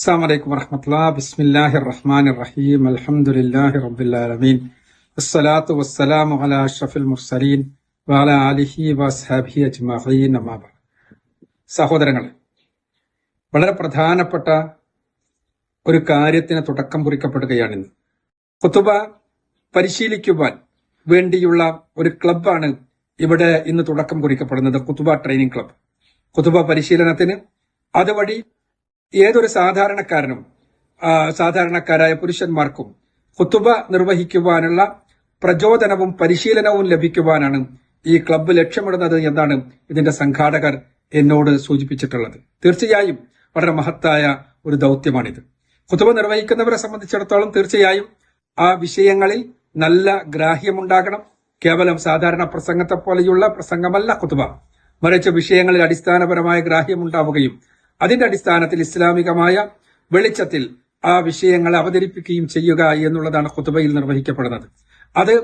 അസ്സാം വലൈക്കും വറഹമത്തുള്ള. ബിസ്മില്ലാഹിർ റഹ്മാൻ റഹീം അലഹമുല്ലാഹി റബുല്ലാലമീൻ അസ്സലാത്തു വസ്സലാം അല അഷ്റഫുൽ മുർസലീൻ വാല അലിഹി വസ്ഹാബി അജ്മഹീൻ അമാബ സഹോദരങ്ങളെ വളരെ പ്രധാനപ്പെട്ട ഒരു കാര്യത്തിന് തുടക്കം കുറിക്കപ്പെടുകയാണിന്ന്. കുത്തുബ പരിശീലിക്കുവാൻ വേണ്ടിയുള്ള ഒരു ക്ലബാണ് ഇവിടെ ഇന്ന് തുടക്കം കുറിക്കപ്പെടുന്നത്. കുത്തുബ ട്രെയിനിങ് ക്ലബ് കുത്തുബ പരിശീലനത്തിന് അതുവഴി ഏതൊരു സാധാരണക്കാരനും സാധാരണക്കാരായ പുരുഷന്മാർക്കും കുത്തുബ നിർവഹിക്കുവാനുള്ള പ്രചോദനവും പരിശീലനവും ലഭിക്കുവാനാണ് ഈ ക്ലബ്ബ് ലക്ഷ്യമിടുന്നത് എന്നാണ് ഇതിന്റെ സംഘാടകർ എന്നോട് സൂചിപ്പിച്ചിട്ടുള്ളത്. തീർച്ചയായും വളരെ മഹത്തായ ഒരു ദൗത്യമാണിത്. കുത്തുബ നിർവഹിക്കുന്നവരെ സംബന്ധിച്ചിടത്തോളം തീർച്ചയായും ആ വിഷയങ്ങളിൽ നല്ല ഗ്രാഹ്യമുണ്ടാകണം. കേവലം സാധാരണ പ്രസംഗത്തെ പോലെയുള്ള പ്രസംഗമല്ല കുത്തുബ മറിച്ച് വിഷയങ്ങളിൽ അടിസ്ഥാനപരമായ ഗ്രാഹ്യമുണ്ടാവുകയും അതിന്റെ അടിസ്ഥാനത്തിൽ ഇസ്ലാമികമായ വെളിച്ചത്തിൽ ആ വിഷയങ്ങൾ അവതരിപ്പിക്കുകയും ചെയ്യുക എന്നുള്ളതാണ് കുത്തുബയിൽ നിർവഹിക്കപ്പെടുന്നത്. അത്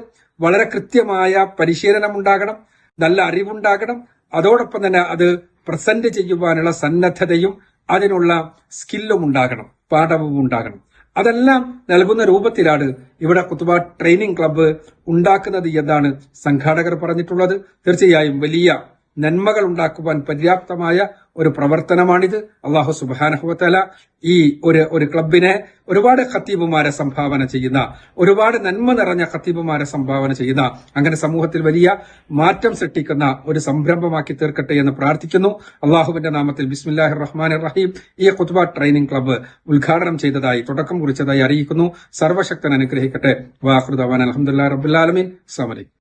വളരെ കൃത്യമായ പരിശീലനം ഉണ്ടാകണം നല്ല അറിവുണ്ടാകണം. അതോടൊപ്പം തന്നെ അത് പ്രസന്റ് ചെയ്യുവാനുള്ള സന്നദ്ധതയും അതിനുള്ള സ്കില്ലും ഉണ്ടാകണം പാഠവും ഉണ്ടാകണം. അതെല്ലാം നൽകുന്ന രൂപത്തിലാണ് ഇവിടെ കുത്തുബ ട്രെയിനിങ് ക്ലബ്ബ് ഉണ്ടാക്കുന്നത് എന്നാണ് സംഘാടകർ പറഞ്ഞിട്ടുള്ളത്. തീർച്ചയായും വലിയ നന്മകൾ ഉണ്ടാക്കുവാൻ പര്യാപ്തമായ ഒരു പ്രവർത്തനമാണിത്. അള്ളാഹു സുബാനഹുവത്തല ഈ ഒരു ഒരു ക്ലബിനെ ഒരുപാട് ഖത്തീബുമാരെ സംഭാവന ചെയ്യുന്ന ഒരുപാട് നന്മ നിറഞ്ഞ ഖത്തീബുമാരെ സംഭാവന ചെയ്യുന്ന അങ്ങനെ സമൂഹത്തിൽ വലിയ മാറ്റം സൃഷ്ടിക്കുന്ന ഒരു സംരംഭമാക്കി തീർക്കട്ടെ എന്ന് പ്രാർത്ഥിക്കുന്നു. അള്ളാഹുവിന്റെ നാമത്തിൽ ബിസ്മില്ലാഹിർ റഹ്മാൻ റഹീം ഈ ഖുത്ബ ട്രെയിനിംഗ് ക്ലബ്ബ് ഉദ്ഘാടനം ചെയ്തതായി തുടക്കം കുറിച്ചതായി അറിയിക്കുന്നു. സർവശക്തൻ അനുഗ്രഹിക്കട്ടെ. വാഹൃദവാൻ അലഹമുല്ലാ റബുല്ലാലമീൻ സമലി